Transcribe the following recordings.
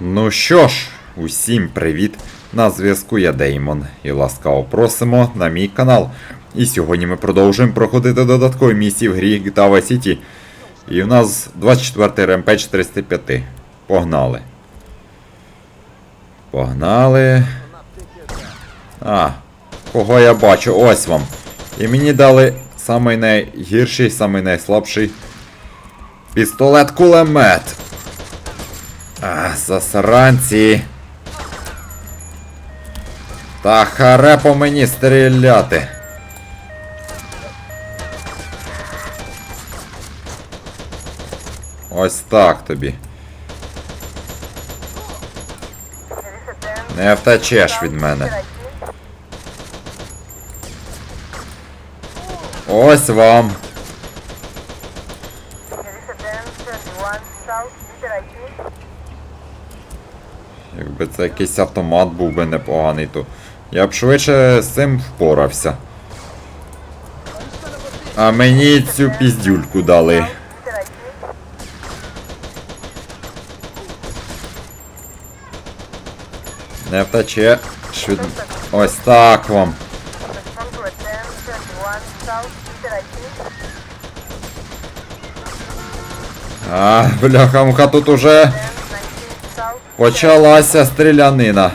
Ну що ж, усім привіт! На зв'язку я Деймон і ласкаво просимо на мій канал. І сьогодні ми продовжуємо проходити додаткові місії в грі GTA Vice City. І у нас 24 РМП 405. Погнали. Погнали. А, кого я бачу? Ось вам. І мені дали самий найгірший, самий найслабший пістолет-кулемет. А, засранці. Та харе по мені стріляти. Ось так тобі. Не втечеш від мене. Ось вам. Якби це якийсь автомат був би непоганий, то я б швидше з цим впорався. А мені цю піздюльку дали. Не втече. Швид... Ось так вам. А, бляха-муха, тут уже почалася стрілянина.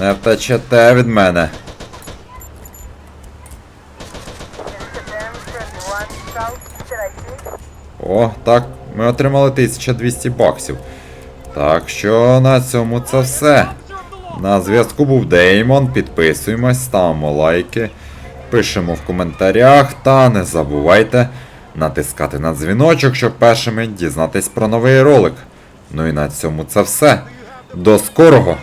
Не втечете від мене. О, так, ми отримали 1200 баксів. Так що на цьому це все. На зв'язку був Деймон. Підписуємось, ставимо лайки, пишемо в коментарях та не забувайте натискати на дзвіночок, щоб першими дізнатись про новий ролик. Ну і на цьому це все. До скорого!